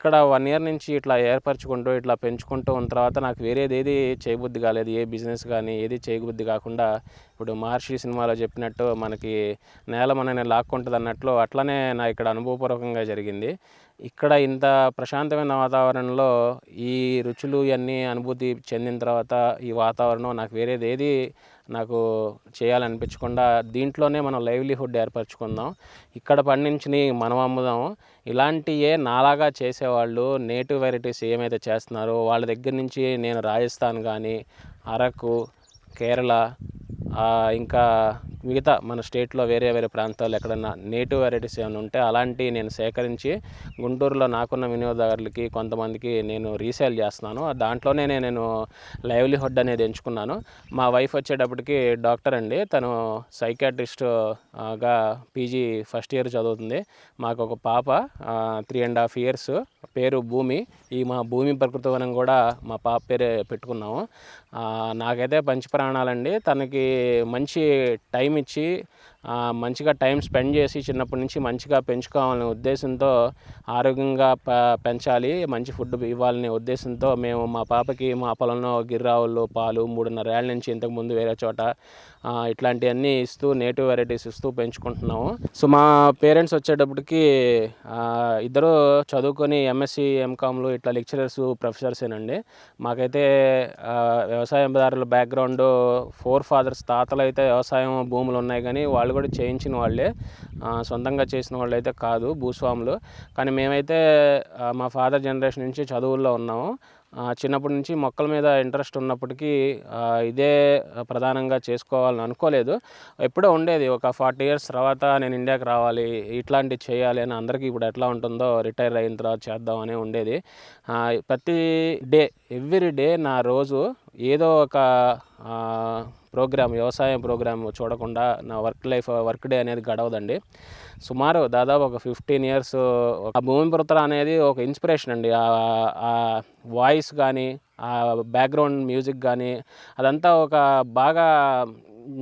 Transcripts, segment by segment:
ఇక్కడ one year నుంచి ఇట్లా ఏర్పరచుకుంటూ ఇట్లా పెంచుకుంటూ ఉన్న తర్వాత నాకు వేరేది ఏది చేయబుద్ధి కాలేదు. ఏ బిజినెస్ కానీ ఏది చేయబుద్ధి కాకుండా ఇప్పుడు మహర్షి సినిమాలో చెప్పినట్టు మనకి నేల మనని లాక్కుంటుంది అన్నట్లు అట్లనే నా ఇక్కడ అనుభవపూర్వకంగా జరిగింది. ఇక్కడ ఇంత ప్రశాంతమైన వాతావరణంలో ఈ రుచులు ఇవన్నీ అనుభూతి చెందిన తర్వాత ఈ వాతావరణం నాకు వేరేది ఏది నాకు చేయాలనిపించకుండా దీంట్లోనే మనం లైవ్లీహుడ్ ఏర్పరచుకుందాం. ఇక్కడ పండించినవి మనం అమ్ముదాం. ఇలాంటియే నాలాగా చేసేవాళ్ళు నేటివ్ వెరైటీస్ ఏమైతే చేస్తున్నారో వాళ్ళ దగ్గర నుంచి నేను రాజస్థాన్ కానీ అరకు కేరళ ఇంకా మిగతా మన స్టేట్లో వేరే వేరే ప్రాంతాల్లో ఎక్కడన్నా నేటివ్ వెరైటీస్ ఏమైనా ఉంటే అలాంటివి నేను సేకరించి గుంటూరులో నాకున్న వినియోగదారులకి కొంతమందికి నేను రీసేల్ చేస్తున్నాను. దాంట్లోనే నేను లైవ్లీహుడ్ అనేది ఎంచుకున్నాను. మా వైఫ్ వచ్చేటప్పటికి డాక్టర్ అండి. తను సైకాట్రిస్ట్గా పీజీ ఫస్ట్ ఇయర్ చదువుతుంది. మాకు ఒక పాప త్రీ అండ్ హాఫ్ ఇయర్స్ పేరు భూమి. ఈ మా భూమి ప్రకృతి వనం కూడా మా పాప పేరే పెట్టుకున్నాము. నాకైతే నాకైతే పంచప్రాణాలండి తనకి మంచి టైం ఇచ్చి మంచిగా టైం స్పెండ్ చేసి చిన్నప్పటి నుంచి మంచిగా పెంచుకోవాలనే ఉద్దేశంతో ఆరోగ్యంగా ప పెంచాలి మంచి ఫుడ్ ఇవ్వాలనే ఉద్దేశంతో మేము మా పాపకి మా పొలంలో గిర్రావులు పాలు మూడున్నర ఏళ్ళ నుంచి ఇంతకుముందు వేరే చోట ఇట్లాంటివన్నీ ఇస్తూ నేటివ్ వెరైటీస్ ఇస్తూ పెంచుకుంటున్నాము. సో మా పేరెంట్స్ వచ్చేటప్పటికి ఇద్దరు చదువుకొని ఎంఎస్సి ఎంకామ్లు ఇట్లా లెక్చరర్స్ ప్రొఫెసర్సేనండి. మాకైతే వ్యవసాయదారుల బ్యాక్గ్రౌండ్ ఫోర్ ఫాదర్స్ తాతలు అయితే వ్యవసాయం భూములు ఉన్నాయి కానీ వాళ్ళు కూడా చేయించిన వాళ్ళే. సొంతంగా చేసిన వాళ్ళు అయితే కాదు భూస్వాములు. కానీ మేమైతే మా ఫాదర్ జనరేషన్ నుంచి చదువుల్లో ఉన్నాము. చిన్నప్పటి నుంచి మొక్కల మీద ఇంట్రెస్ట్ ఉన్నప్పటికీ ఇదే ప్రధానంగా చేసుకోవాలని అనుకోలేదు. ఎప్పుడో ఉండేది ఒక ఫార్టీ ఇయర్స్ తర్వాత నేను ఇండియాకి రావాలి ఇట్లాంటివి చేయాలి అని అందరికీ ఇప్పుడు ఎట్లా ఉంటుందో రిటైర్ అయిన తర్వాత చేద్దామని ఉండేది. ప్రతి డే ఎవ్రీ డే నా రోజు ఏదో ఒక ప్రోగ్రామ్ వ్యవసాయం ప్రోగ్రామ్ చూడకుండా నా వర్క్ లైఫ్ వర్క్ డే అనేది గడవదండి. సుమారు దాదాపు ఒక ఫిఫ్టీన్ ఇయర్స్ ఆ భూమిపుత్ర అనేది ఒక ఇన్స్పిరేషన్ అండి. ఆ- ఆ వాయిస్ కానీ ఆ బ్యాక్గ్రౌండ్ మ్యూజిక్ కానీ అదంతా ఒక బాగా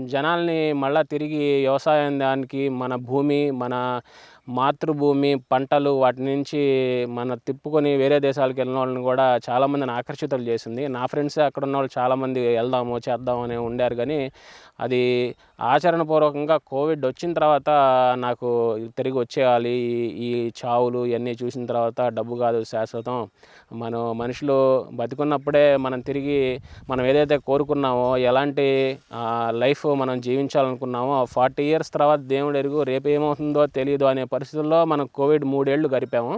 జనాల్ని మళ్ళా తిరిగి వ్యవసాయం దానికి మన భూమి మన మాతృభూమి పంటలు వాటి నుంచి మన తిప్పుకొని వేరే దేశాలకు వెళ్ళిన వాళ్ళని కూడా చాలామందిని ఆకర్షితులు చేసింది. నా ఫ్రెండ్స్ అక్కడ ఉన్న వాళ్ళు చాలామంది వెళ్దాము చేద్దాం అని ఉండారు. కానీ అది ఆచరణపూర్వకంగా కోవిడ్ వచ్చిన తర్వాత నాకు తిరిగి వచ్చేయాలి. ఈ- ఈ చావులు ఇవన్నీ చూసిన తర్వాత డబ్బు కాదు శాశ్వతం. మనం మనుషులు బతికున్నప్పుడే మనం తిరిగి మనం ఏదైతే కోరుకున్నామో ఎలాంటి లైఫ్ మనం జీవించాలనుకున్నామో ఫార్టీ ఇయర్స్ తర్వాత దేవుడు ఎరుగు రేపు ఏమవుతుందో తెలియదు అనే పరిస్థితుల్లో మనం కోవిడ్ మూడేళ్ళు గడిపాము.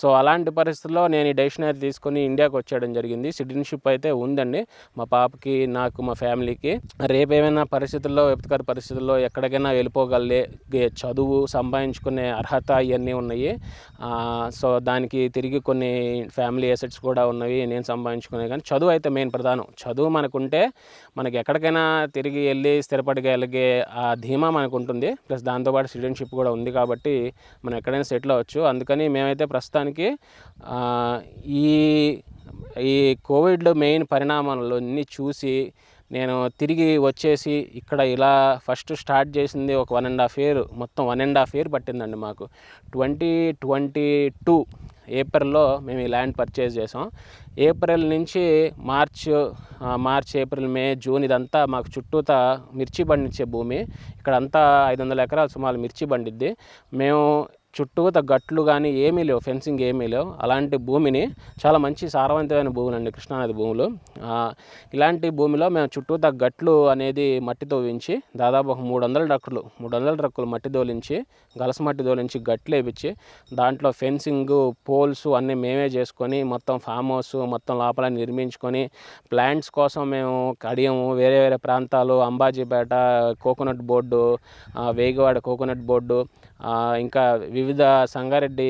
సో అలాంటి పరిస్థితుల్లో నేను ఈ డెసిషనరీ తీసుకొని ఇండియాకి వచ్చేయడం జరిగింది. సిటిజన్షిప్ అయితే ఉందండి. మా పాపకి నాకు మా ఫ్యామిలీకి. రేపు ఏమైనా పరిస్థితుల్లో విపత్కర పరిస్థితుల్లో ఎక్కడికైనా వెళ్ళిపోగలే చదువు సంపాదించుకునే అర్హత ఇవన్నీ ఉన్నాయి. సో దానికి తిరిగి కొన్ని ఫ్యామిలీ అసెట్స్ కూడా ఉన్నవి నేను సంపాదించుకునే కానీ చదువు అయితే మెయిన్ ప్రధానం. చదువు మనకుంటే మనకి ఎక్కడికైనా తిరిగి వెళ్ళి స్థిరపడగలిగే ఆ ధీమా మనకు ఉంటుంది ప్లస్ దాంతోపాటు సిటిజన్షిప్ కూడా ఉంది కాబట్టి మనం ఎక్కడైనా సెటిల్ అవ్వచ్చు. అందుకని మేమైతే ప్రస్తుతానికి ఈ ఈ కోవిడ్ మెయిన్ పరిణామాలన్నీ చూసి నేను తిరిగి వచ్చేసి ఇక్కడ ఇలా ఫస్ట్ స్టార్ట్ చేసింది ఒక వన్ అండ్ హాఫ్ ఇయర్ మొత్తం వన్ అండ్ హాఫ్ ఇయర్ పట్టిందండి మాకు. ట్వంటీ ట్వంటీ టూ ఏప్రిల్లో మేము ఈ ల్యాండ్ పర్చేజ్ చేసాం. ఏప్రిల్ నుంచి March March April May June ఇదంతా మాకు చుట్టూతా మిర్చి పండించే భూమి. ఇక్కడంతా ఐదు వందల ఎకరాలు సుమారు మిర్చి పండిద్ది. మేము చుట్టూత గట్లు కానీ ఏమీ లేవు ఫెన్సింగ్ ఏమీ లేవు. అలాంటి భూమిని చాలా మంచి సారవంతమైన భూములు అండి కృష్ణానది భూములు. ఇలాంటి భూమిలో మేము చుట్టూత గట్లు అనేది మట్టి తోవించి దాదాపు ఒక మూడు వందల రక్కులు మూడు వందల రక్కులు మట్టి దోలించి గలస మట్టి దోలించి గట్లు వేపించి దాంట్లో ఫెన్సింగ్ పోల్స్ అన్నీ మేమే చేసుకొని మొత్తం ఫామ్ హౌస్ మొత్తం లోపల నిర్మించుకొని ప్లాంట్స్ కోసం మేము కడియము వేరే వేరే ప్రాంతాలు Ambajipeta coconut board Vegavada coconut board ఇంకా వివిధ సంగారెడ్డి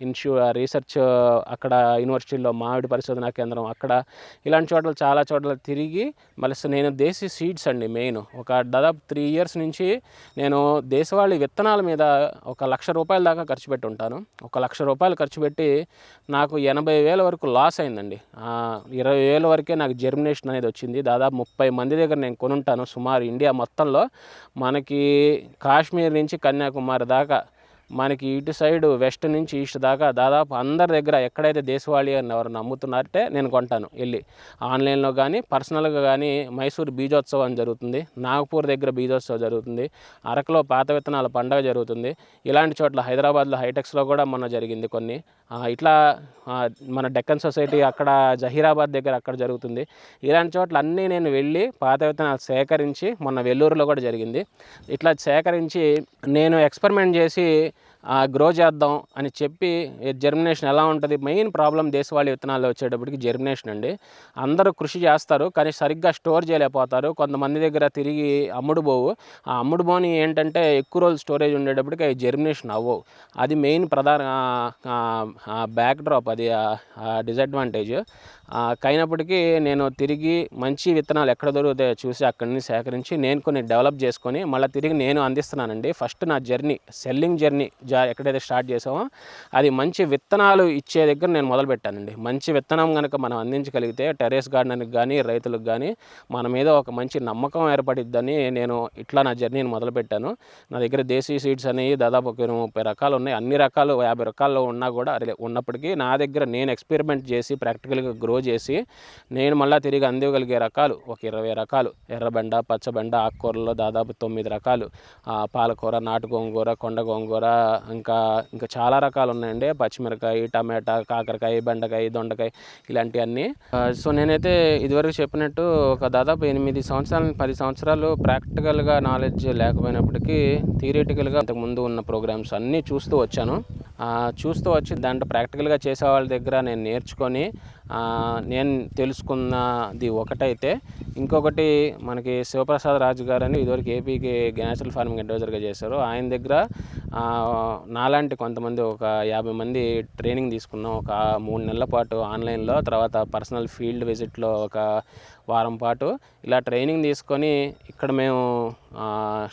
ఇన్స్టిట్యూ రీసెర్చ్ అక్కడ యూనివర్సిటీలో మామిడి పరిశోధనా కేంద్రం అక్కడ ఇలాంటి చోట్ల చాలా చోట్ల తిరిగి మళ్ళీ నేను దేశీ సీడ్స్ అండి మెయిన్. ఒక దాదాపు త్రీ ఇయర్స్ నుంచి నేను దేశవాళీ విత్తనాల మీద ఒక లక్ష రూపాయల దాకా ఖర్చు పెట్టి ఉంటాను. ఒక లక్ష రూపాయలు ఖర్చు పెట్టి నాకు ఎనభై వేల వరకు లాస్ అయిందండి. ఇరవై వేల వరకే నాకు జర్మినేషన్ అనేది వచ్చింది. దాదాపు ముప్పై మంది దగ్గర నేను కొనుంటాను. సుమారు ఇండియా మొత్తంలో మనకి కాశ్మీర్ నుంచి కన్యాకుమారి దాకా agak మనకి ఇటు సైడ్ వెస్ట్ నుంచి ఈస్ట్ దాకా దాదాపు అందరి దగ్గర ఎక్కడైతే దేశవాళీ అని ఎవరు నమ్ముతున్నారంటే నేను కొంటాను వెళ్ళి. ఆన్లైన్లో కానీ పర్సనల్గా కానీ మైసూర్ బీజోత్సవం జరుగుతుంది. నాగపూర్ దగ్గర బీజోత్సవం జరుగుతుంది. అరకులో పాత విత్తనాల పండగ జరుగుతుంది. ఇలాంటి చోట్ల హైదరాబాద్లో హైటెక్స్లో కూడా మొన్న జరిగింది కొన్ని. ఇట్లా మన డెక్కన్ సొసైటీ అక్కడ జహీరాబాద్ దగ్గర అక్కడ జరుగుతుంది. ఇలాంటి చోట్ల అన్నీ నేను వెళ్ళి పాత విత్తనాలు సేకరించి మొన్న వెల్లూరులో కూడా జరిగింది. ఇట్లా సేకరించి నేను ఎక్స్పెరిమెంట్ చేసి గ్రో చేద్దాం అని చెప్పి జర్మినేషన్ ఎలా ఉంటుంది? మెయిన్ ప్రాబ్లం దేశవాళీ విత్తనాలు వచ్చేటప్పటికి జర్మినేషన్ అండి. అందరూ కృషి చేస్తారు కానీ సరిగ్గా స్టోర్ చేయలేకపోతారు. కొంతమంది దగ్గర తిరిగి అమ్ముడు పోవు. ఆ అమ్ముడు పోని ఏంటంటే ఎక్కువ రోజులు స్టోరేజ్ ఉండేటప్పటికి అవి జర్మినేషన్ అవ్వవు. అది మెయిన్ ప్రధాన బ్యాక్ డ్రాప్ అది డిసడ్వాంటేజ్ అయినప్పటికీ నేను తిరిగి మంచి విత్తనాలు ఎక్కడ దొరుకుతాయో చూసి అక్కడి నుంచి సేకరించి నేను కొన్ని డెవలప్ చేసుకొని మళ్ళీ తిరిగి నేను అందిస్తున్నానండి. ఫస్ట్ నా జర్నీ సెల్లింగ్ జర్నీ జా ఎక్కడైతే స్టార్ట్ చేసామో అది మంచి విత్తనాలు ఇచ్చే దగ్గర నేను మొదలుపెట్టానండి మంచి విత్తనం కనుక మనం అందించగలిగితే టెరెస్ గార్డెన్కి కానీ రైతులకు కానీ మన మీద ఒక మంచి నమ్మకం ఏర్పడిద్దని నేను ఇట్లా నా జర్నీని మొదలుపెట్టాను నా దగ్గర దేశీ సీడ్స్ అనేవి దాదాపు ఒక ముప్పై రకాలు ఉన్నాయి. అన్ని రకాలు యాభై రకాల్లో ఉన్నా కూడా అదే ఉన్నప్పటికీ నా దగ్గర నేను ఎక్స్పెరిమెంట్ చేసి ప్రాక్టికల్గా గ్రో చేసి నేను మళ్ళీ తిరిగి అందివ్వగలిగే రకాలు ఒక ఇరవై రకాలు. ఎర్రబెండ పచ్చబెండ ఆకుకూరలో దాదాపు తొమ్మిది రకాలు. పాలకూర నాటు గోంగూర కొండ గోంగూర ఇంకా ఇంకా చాలా రకాలు ఉన్నాయండి పచ్చిమిరకాయ టమాటా కాకరకాయ బెండకాయ దొండకాయ ఇలాంటివన్నీ. సో నేనైతే ఇదివరకు చెప్పినట్టు ఒక దాదాపు ఎనిమిది సంవత్సరాలు పది సంవత్సరాలు ప్రాక్టికల్గా నాలెడ్జ్ లేకపోయినప్పటికీ థియరిటికల్గా అంతకుముందు ఉన్న ప్రోగ్రామ్స్ అన్నీ చూస్తూ వచ్చాను. చూస్తూ వచ్చి దాంట్లో ప్రాక్టికల్గా చేసే వాళ్ళ దగ్గర నేను నేర్చుకొని నేను తెలుసుకున్నది ఒకటైతే ఇంకొకటి మనకి శివప్రసాద్ రాజు గారని ఇదివరకు ఏపీకి న్యాచురల్ ఫార్మింగ్ అడ్వైజర్గా చేశారు. ఆయన దగ్గర నాలాంటి కొంతమంది ఒక యాభై మంది ట్రైనింగ్ తీసుకున్నాం. ఒక మూడు నెలల పాటు ఆన్లైన్లో తర్వాత పర్సనల్ ఫీల్డ్ విజిట్లో ఒక వారం పాటు ఇలా ట్రైనింగ్ తీసుకొని ఇక్కడ మేము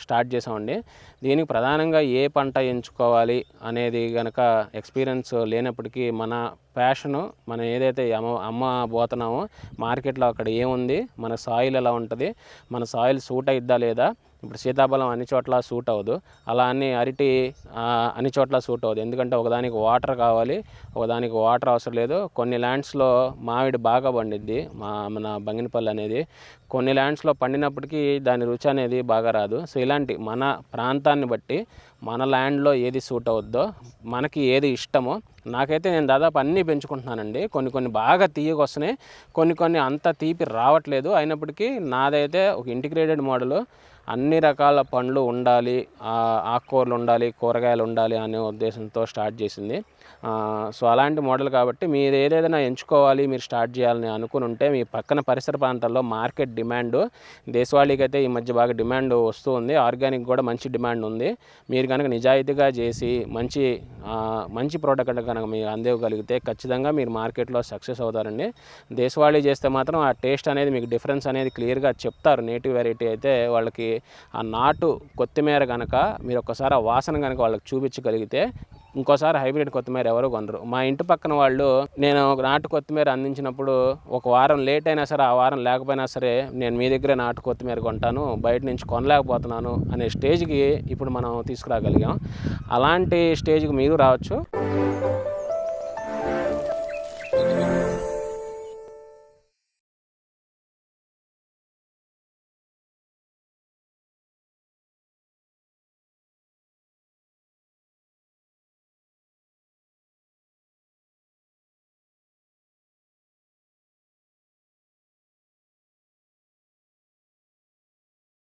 స్టార్ట్ చేసామండి దీనికి ప్రధానంగా ఏ పంట ఎంచుకోవాలి అనేది కనుక ఎక్స్పీరియన్స్ లేనప్పటికీ మన ప్యాషను మనం ఏదైతే అమ్మ అమ్మ పోతున్నామో మార్కెట్లో అక్కడ ఏముంది? మన సాయిల్ ఎలా ఉంటుంది? మన సాయిల్ సూట్ అయిద్దా లేదా? ఇప్పుడు సీతాఫలం అన్ని చోట్ల సూట్ అవ్వదు. అలా అన్ని అరటి అన్ని చోట్ల సూట్ అవ్వదు. ఎందుకంటే ఒకదానికి వాటర్ కావాలి ఒకదానికి వాటర్ అవసరం లేదు. కొన్ని ల్యాండ్స్లో మామిడి బాగా పండిద్ది మా మన బంగినపల్లి అనేది. కొన్ని ల్యాండ్స్లో పండినప్పటికీ దాని రుచి అనేది బాగా రాదు. సో ఇలాంటి మన ప్రాంతాన్ని బట్టి మన ల్యాండ్లో ఏది సూట్ అవుద్దో మనకి ఏది ఇష్టమో నాకైతే నేను దాదాపు అన్నీ పెంచుకుంటున్నానండి. కొన్ని కొన్ని బాగా తీయగా వస్తున్నాయి. కొన్ని కొన్ని అంత తీపి రావట్లేదు. అయినప్పటికీ నాదైతే ఒక ఇంటిగ్రేటెడ్ మోడల్ అన్ని రకాల పండ్లు ఉండాలి ఆకుకూరలు ఉండాలి కూరగాయలు ఉండాలి అనే ఉద్దేశంతో స్టార్ట్ చేసింది. సో అలాంటి మోడల్ కాబట్టి మీరు ఏదైనా ఎంచుకోవాలి మీరు స్టార్ట్ చేయాలని అనుకుని ఉంటే మీ పక్కన పరిసర ప్రాంతాల్లో మార్కెట్ డిమాండ్ దేశవాళీకి అయితే ఈ మధ్య బాగా డిమాండ్ వస్తూ ఉంది. ఆర్గానిక్ కూడా మంచి డిమాండ్ ఉంది. మీరు కనుక నిజాయితీగా చేసి మంచి మంచి ప్రోడక్ట్ కనుక మీరు అందివ్వగలిగితే ఖచ్చితంగా మీరు మార్కెట్లో సక్సెస్ అవుతారండి. దేశవాళీ చేస్తే మాత్రం ఆ టేస్ట్ అనేది మీకు డిఫరెన్స్ అనేది క్లియర్గా చెప్తారు. నేటివ్ వెరైటీ అయితే వాళ్ళకి ఆ నాటు కొత్తిమీర కనుక మీరు ఒక్కసారి ఆ వాసన కనుక వాళ్ళకి చూపించగలిగితే ఇంకోసారి హైబ్రిడ్ కొత్తిమీర ఎవరు కొనరు. మా ఇంటి పక్కన వాళ్ళు నేను నాటు కొత్తిమీర అందించినప్పుడు ఒక వారం లేట్ అయినా సరే ఆ వారం లేకపోయినా సరే నేను మీ దగ్గరే నాటు కొత్తిమీర కొంటాను బయట నుంచి కొనలేకపోతున్నాను అనే స్టేజ్కి ఇప్పుడు మనం తీసుకురాగలిగాం. అలాంటి స్టేజ్కి మీరు రావచ్చు.